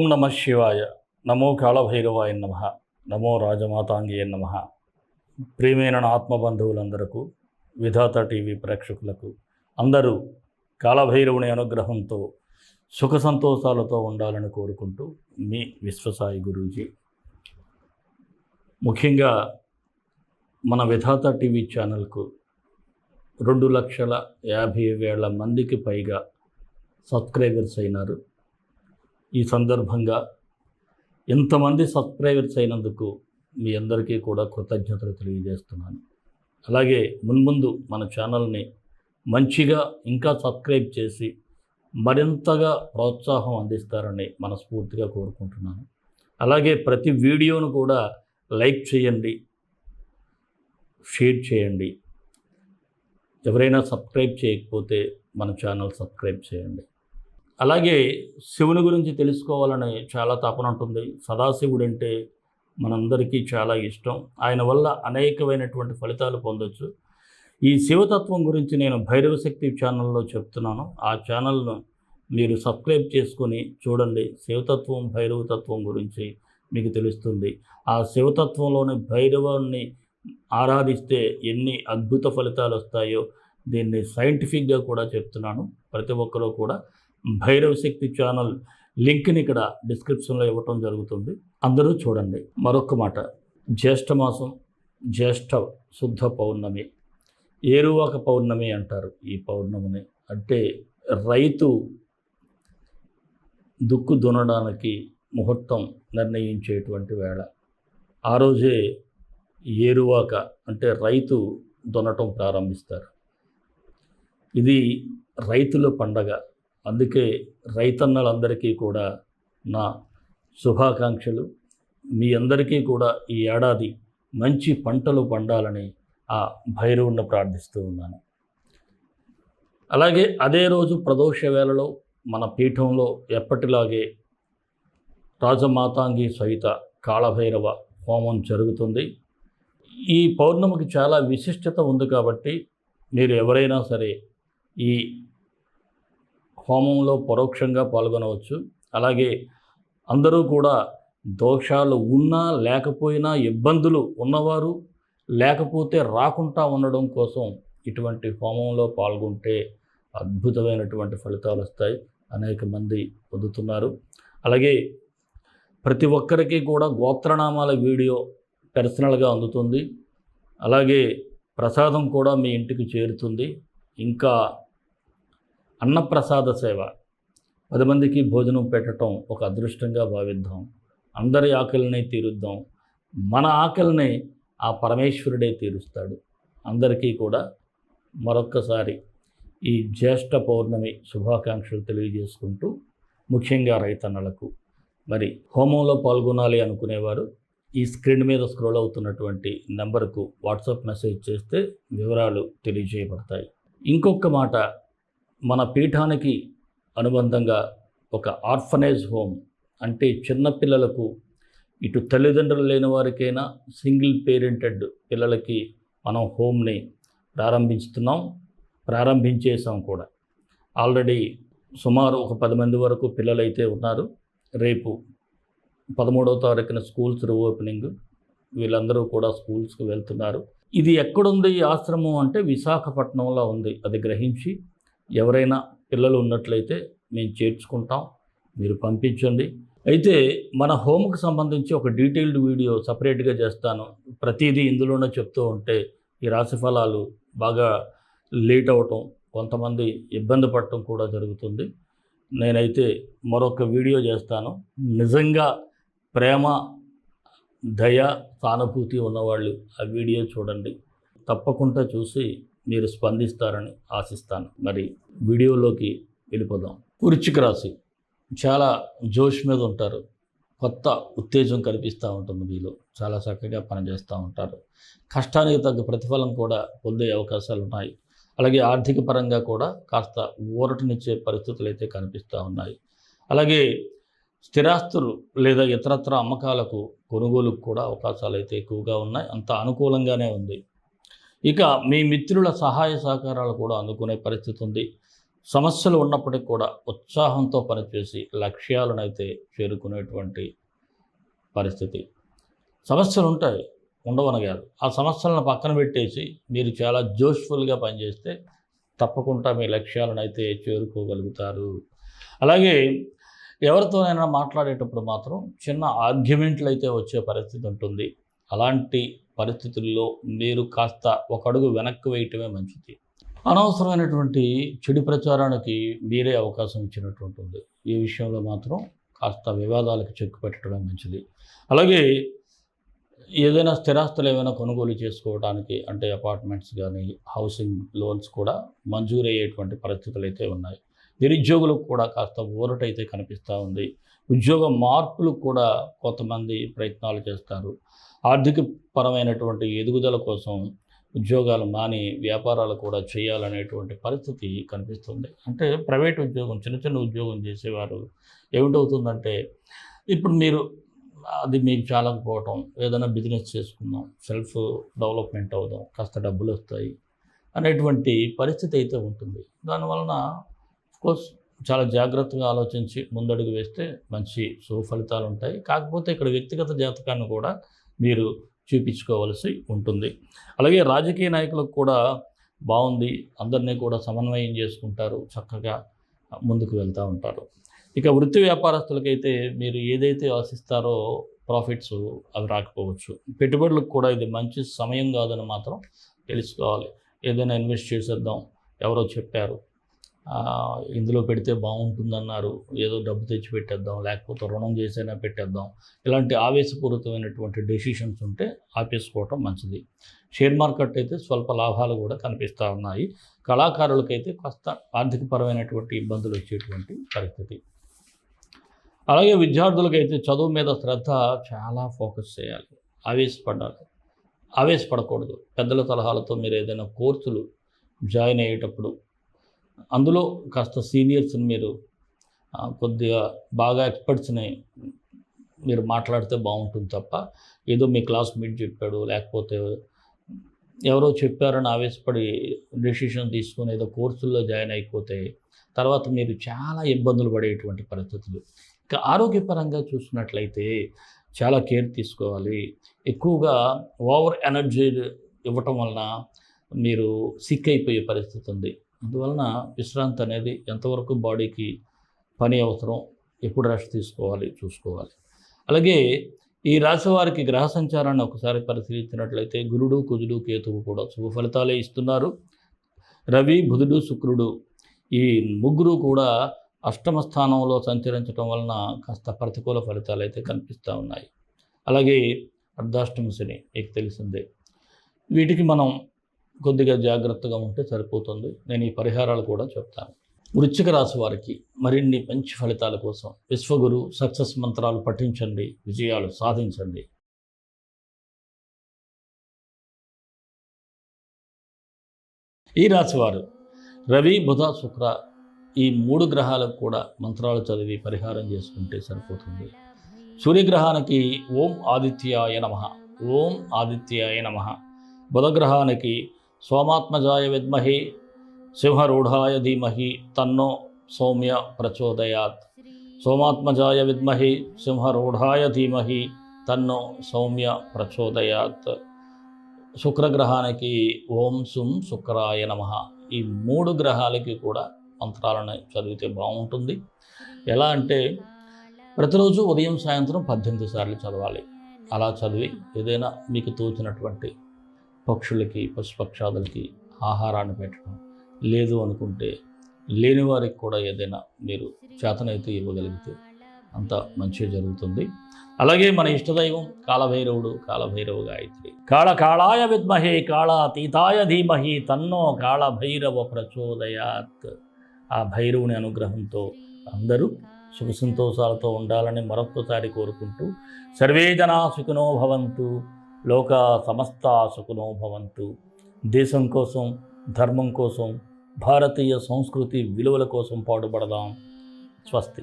ఓం నమ శివాయ. నమో కాళభైరవాయ నమ. నమో రాజమాతాంగియ నమ. ప్రియమైన ఆత్మబంధువులందరకు విధాత టీవీ ప్రేక్షకులకు అందరూ కాళభైరవుని అనుగ్రహంతో సుఖ సంతోషాలతో ఉండాలని కోరుకుంటూ మీ విశ్వసాయి గురూజీ. ముఖ్యంగా మన విధాత టీవీ ఛానల్కు రెండు లక్షల యాభై వేల మందికి పైగా సబ్స్క్రైబర్స్ అయినారు. ఈ సందర్భంగా ఇంతమంది సబ్స్క్రైబర్స్ అయినందుకు మీ అందరికీ కూడా కృతజ్ఞతలు తెలియజేస్తున్నాను. అలాగే మున్ముందు మన ఛానల్ని మంచిగా ఇంకా సబ్స్క్రైబ్ చేసి మరింతగా ప్రోత్సాహం అందిస్తారని మనస్ఫూర్తిగా కోరుకుంటున్నాను. అలాగే ప్రతి వీడియోను కూడా లైక్ చేయండి షేర్ చేయండి. ఎవరైనా సబ్స్క్రైబ్ చేయకపోతే మన ఛానల్ సబ్స్క్రైబ్ చేయండి. అలాగే శివుని గురించి తెలుసుకోవాలని చాలా తపన ఉంటుంది. సదాశివుడు అంటే మనందరికీ చాలా ఇష్టం. ఆయన వల్ల అనేకమైనటువంటి ఫలితాలు పొందొచ్చు. ఈ శివతత్వం గురించి నేను భైరవ శక్తి ఛానల్లో చెప్తున్నాను. ఆ ఛానల్ను మీరు సబ్స్క్రైబ్ చేసుకొని చూడండి. శివతత్వం భైరవతత్వం గురించి మీకు తెలుస్తుంది. ఆ శివతత్వంలోని భైరవాన్ని ఆరాధిస్తే ఎన్ని అద్భుత ఫలితాలు వస్తాయో దీన్ని సైంటిఫిక్గా కూడా చెప్తున్నాను. ప్రతి ఒక్కరూ కూడా భైరవ శక్తి ఛానల్ లింక్ని ఇక్కడ డిస్క్రిప్షన్లో ఇవ్వటం జరుగుతుంది. అందరూ చూడండి. మరొక మాట. జ్యేష్ఠ మాసం జ్యేష్ఠ శుద్ధ పౌర్ణమి. ఏరువాక పౌర్ణమి అంటారు ఈ పౌర్ణమిని. అంటే రైతు దుక్కు దున్నడానికి ముహూర్తం నిర్ణయించేటువంటి వేళ. ఆ రోజే ఏరువాక అంటే రైతు దున్నటం ప్రారంభిస్తారు. ఇది రైతుల పండగ. అందుకే రైతన్నలందరికీ కూడా నా శుభాకాంక్షలు. మీ అందరికీ కూడా ఈ ఏడాది మంచి పంటలు పండాలని ఆ భైరవుణ్ణి ప్రార్థిస్తూ ఉన్నాను. అలాగే అదే రోజు ప్రదోష వేళలో మన పీఠంలో ఎప్పటిలాగే రాజమాతాంగి సహిత కాళభైరవ హోమం జరుగుతుంది. ఈ పౌర్ణమికి చాలా విశిష్టత ఉంది కాబట్టి మీరు ఎవరైనా సరే ఈ హోమంలో పరోక్షంగా పాల్గొనవచ్చు. అలాగే అందరూ కూడా దోషాలు ఉన్నా లేకపోయినా ఇబ్బందులు ఉన్నవారు లేకపోతే రాకుండా ఉండడం కోసం ఇటువంటి హోమంలో పాల్గొంటే అద్భుతమైనటువంటి ఫలితాలు వస్తాయి. అనేక మంది పొందుతున్నారు. అలాగే ప్రతి ఒక్కరికి కూడా గోత్రనామాల వీడియో పర్సనల్గా అందుతుంది. అలాగే ప్రసాదం కూడా మీ ఇంటికి చేరుతుంది. ఇంకా అన్నప్రసాద సేవ. పది మందికి భోజనం పెట్టడం ఒక అదృష్టంగా భావిద్దాం. అందరి ఆకలిని తీరుద్దాం. మన ఆకలిని ఆ పరమేశ్వరుడే తీరుస్తాడు. అందరికీ కూడా మరొక్కసారి ఈ జ్యేష్ఠ పౌర్ణమి శుభాకాంక్షలు తెలియజేసుకుంటూ ముఖ్యంగా రైతన్నలకు మరి హోమంలో పాల్గొనాలి అనుకునేవారు ఈ స్క్రీన్ మీద స్క్రోల్ అవుతున్నటువంటి నెంబర్కు వాట్సాప్ మెసేజ్ చేస్తే వివరాలు తెలియజేయబడతాయి. ఇంకొక మాట మన పీఠానికి అనుబంధంగా ఒక ఆర్ఫనేజ్ హోమ్ అంటే చిన్నపిల్లలకు ఇటు తల్లిదండ్రులు లేని వారికైనా సింగిల్ పేరెంటెడ్ పిల్లలకి మనం హోమ్ని ప్రారంభిస్తున్నాం ప్రారంభించేసాం కూడా. ఆల్రెడీ సుమారు ఒక పది మంది వరకు పిల్లలైతే ఉన్నారు. రేపు పదమూడవ తారీఖున స్కూల్స్ రీఓపెనింగ్ వీళ్ళందరూ కూడా స్కూల్స్కి వెళ్తున్నారు. ఇది ఎక్కడుంది ఈ ఆశ్రమం అంటే విశాఖపట్నంలో ఉంది అది గ్రహించి ఎవరైనా పిల్లలు ఉన్నట్లయితే మేము చేర్చుకుంటాం మీరు పంపించండి. అయితే మన హోమ్కి సంబంధించి ఒక డీటెయిల్డ్ వీడియో సపరేట్గా చేస్తాను. ప్రతిదీ ఇందులోనే చెప్తూ ఉంటే ఈ రాశి ఫలాలు బాగా లేట్ అవటం కొంతమంది ఇబ్బంది పడటం కూడా జరుగుతుంది. నేనైతే మరొక వీడియో చేస్తాను. నిజంగా ప్రేమ దయ సానుభూతి ఉన్నవాళ్ళు ఆ వీడియో చూడండి. తప్పకుండా చూసి మీరు స్పందిస్తారని ఆశిస్తాను. మరి వీడియోలోకి వెళ్ళిపోదాం. వృశ్చిక రాశి. చాలా జోష్ మీద ఉంటారు. కొత్త ఉత్తేజం కనిపిస్తూ ఉంటుంది మీలో. చాలా చక్కగా పనిచేస్తూ ఉంటారు. కష్టానికి తగ్గ ప్రతిఫలం కూడా పొందే అవకాశాలు ఉన్నాయి. అలాగే ఆర్థిక పరంగా కూడా కాస్త ఊరటనిచ్చే పరిస్థితులు అయితే కనిపిస్తూ ఉన్నాయి. అలాగే స్థిరాస్తులు లేదా ఇతరత్ర అమ్మకాలకు కొనుగోలుకు కూడా అవకాశాలు అయితే ఎక్కువగా ఉన్నాయి. అంత అనుకూలంగానే ఉంది. ఇక మీ మిత్రుల సహాయ సహకారాలు కూడా అందుకునే పరిస్థితి ఉంది. సమస్యలు ఉన్నప్పటికీ కూడా ఉత్సాహంతో పనిచేసి లక్ష్యాలను అయితే చేరుకునేటువంటి పరిస్థితి. సమస్యలు ఉంటాయి ఉండవని కాదు ఆ సమస్యలను పక్కన పెట్టేసి మీరు చాలా జోష్ఫుల్గా పనిచేస్తే తప్పకుండా మీ లక్ష్యాలను అయితే చేరుకోగలుగుతారు. అలాగే ఎవరితోనైనా మాట్లాడేటప్పుడు మాత్రం చిన్న ఆర్గ్యుమెంట్లు అయితే వచ్చే పరిస్థితి ఉంటుంది. అలాంటి పరిస్థితుల్లో మీరు కాస్త ఒక అడుగు వెనక్కి వేయటమే మంచిది. అనవసరమైనటువంటి చెడు ప్రచారానికి మీరే అవకాశం ఇచ్చినట్టు ఈ విషయంలో మాత్రం కాస్త వివాదాలకు చెక్కు పెట్టడమే మంచిది. అలాగే ఏదైనా స్థిరాస్తులు ఏమైనా కొనుగోలు చేసుకోవడానికి అంటే అపార్ట్మెంట్స్ కానీ హౌసింగ్ లోన్స్ కూడా మంజూరయ్యేటువంటి పరిస్థితులు అయితే ఉన్నాయి. నిరుద్యోగులకు కూడా కాస్త ఊరటైతే కనిపిస్తూ ఉంది. ఉద్యోగ మార్పులకు కూడా కొంతమంది ప్రయత్నాలు చేస్తారు. ఆర్థిక పరమైనటువంటి ఎదుగుదల కోసం ఉద్యోగాలు మాని వ్యాపారాలు కూడా చేయాలనేటువంటి పరిస్థితి కనిపిస్తుంది. అంటే ప్రైవేట్ ఉద్యోగం చిన్న చిన్న ఉద్యోగం చేసేవారు ఏమిటవుతుందంటే ఇప్పుడు మీరు అది మీకు చాలకపోవటం ఏదైనా బిజినెస్ చేసుకుందాం సెల్ఫ్ డెవలప్మెంట్ అవుదాం కాస్త డబ్బులు వస్తాయి అనేటువంటి పరిస్థితి అయితే ఉంటుంది. దానివలన కోర్స్ చాలా జాగ్రత్తగా ఆలోచించి ముందడుగు వేస్తే మంచి సుఫలితాలు ఉంటాయి కాకపోతే ఇక్కడ వ్యక్తిగత జాతకాన్ని కూడా మీరు చూపించుకోవలసి ఉంటుంది. అలాగే రాజకీయ నాయకులకు కూడా బాగుంది. అందరినీ కూడా సమన్వయం చేసుకుంటారు. చక్కగా ముందుకు వెళ్తూ ఉంటారు. ఇక వృత్తి వ్యాపారస్తులకైతే మీరు ఏదైతే ఆశిస్తారో ప్రాఫిట్స్ అవి రాకపోవచ్చు. పెట్టుబడులకు కూడా ఇది మంచి సమయం కాదని మాత్రం తెలుసుకోవాలి. ఏదైనా ఇన్వెస్ట్ చేసేద్దాం. ఎవరో చెప్పారు. ఇందులో పెడితే బాగుంటుందన్నారు. ఏదో డబ్బు తెచ్చి పెట్టేద్దాం లేకపోతే రుణం చేసైనా పెట్టేద్దాం. ఇలాంటి ఆవేశపూరితమైనటువంటి డెసిషన్స్ ఉంటే ఆపేసుకోవటం మంచిది. షేర్ మార్కెట్ అయితే స్వల్ప లాభాలు కూడా కనిపిస్తూ ఉన్నాయి. కళాకారులకైతే కాస్త ఆర్థికపరమైనటువంటి ఇబ్బందులు వచ్చేటువంటి పరిస్థితి. అలాగే విద్యార్థులకైతే చదువు మీద శ్రద్ధ చాలా ఫోకస్ చేయాలి. ఆవేశపడాలి. ఆవేశపడకూడదు. పెద్దల సలహాలతో మీరు ఏదైనా కోర్సులు జాయిన్ అయ్యేటప్పుడు అందులో కాస్త సీనియర్స్ని మీరు కొద్దిగా బాగా ఎక్స్పర్ట్స్ని మీరు మాట్లాడితే బాగుంటుంది తప్ప ఏదో మీ క్లాస్మేట్ చెప్పాడు లేకపోతే ఎవరో చెప్పారని ఆవేశపడి డెసిషన్ తీసుకొని ఏదో కోర్సుల్లో జాయిన్ అయిపోతే తర్వాత మీరు చాలా ఇబ్బందులు పడేటువంటి పరిస్థితులు. ఇక ఆరోగ్యపరంగా చూసినట్లయితే చాలా కేర్ తీసుకోవాలి. ఎక్కువగా ఓవర్ ఎనర్జీ ఇవ్వటం వలన మీరు సిక్ అయిపోయే పరిస్థితి ఉంది. అందువలన విశ్రాంతి అనేది ఎంతవరకు బాడీకి పని అవసరం ఎప్పుడు రెస్ట్ తీసుకోవాలి చూసుకోవాలి. అలాగే ఈ రాశి వారికి గ్రహ సంచారాన్ని ఒకసారి పరిశీలించినట్లయితే గురుడు కుజుడు కేతువు కూడా శుభ ఫలితాలే ఇస్తున్నారు. రవి బుధుడు శుక్రుడు ఈ ముగ్గురు కూడా అష్టమ స్థానంలో సంచరించడం వలన కాస్త ప్రతికూల ఫలితాలు అయితే కనిపిస్తూ ఉన్నాయి. అలాగే అర్ధాష్టమ శని మీకు తెలిసిందే. వీటికి మనం కొద్దిగా జాగ్రత్తగా ఉంటే సరిపోతుంది. నేను ఈ పరిహారాలు కూడా చెప్తాను. వృశ్చిక రాశి వారికి మరిన్ని మంచి ఫలితాల కోసం విశ్వగురు సక్సెస్ మంత్రాలు పఠించండి విజయాలు సాధించండి. ఈ రాశివారు రవి బుధ శుక్ర ఈ మూడు గ్రహాలకు కూడా మంత్రాలు చదివి పరిహారం చేసుకుంటే సరిపోతుంది. సూర్యగ్రహానికి ఓం ఆదిత్యాయ నమ. ఓం ఆదిత్యాయ నమ. బుధగ్రహానికి సోమాత్మజాయ విద్మహి సింహరూఢాయ ధీమహి తన్నో సౌమ్య ప్రచోదయాత్. సోమాత్మజాయ విద్మహి సింహరూఢాయ ధీమహి తన్నో సౌమ్య ప్రచోదయాత్. శుక్రగ్రహానికి ఓం సుం శుక్రాయ నమ. ఈ మూడు గ్రహాలకి కూడా మంత్రాలను చదివితే బాగుంటుంది. ఎలా అంటే ప్రతిరోజు ఉదయం సాయంత్రం పద్దెనిమిది సార్లు చదవాలి. అలా చదివి ఏదైనా మీకు తోచినటువంటి పక్షులకి పశుపక్షాదులకి ఆహారాన్ని పెట్టడం లేదు అనుకుంటే లేని వారికి కూడా ఏదైనా మీరు చేతనైతే ఇవ్వగలిగితే అంత మంచి జరుగుతుంది. అలాగే మన ఇష్టదైవం కాలభైరవుడు కాలభైరవ గాయత్రి. కాళ కాళాయ విద్మహే కాళాతీతాయ ధీమహి తన్నో కాళభైరవ ప్రచోదయాత్. ఆ భైరవుని అనుగ్రహంతో అందరూ సుఖ సంతోషాలతో ఉండాలని మరొక్కసారి కోరుకుంటూ సర్వే జనా సుఖినో భవంతు. లోక సమస్త సుఖనో భవంతు. దేశం కోసం ధర్మం కోసం భారతీయ సంస్కృతి విలువల కోసం పాటుపడదాం. స్వస్తి.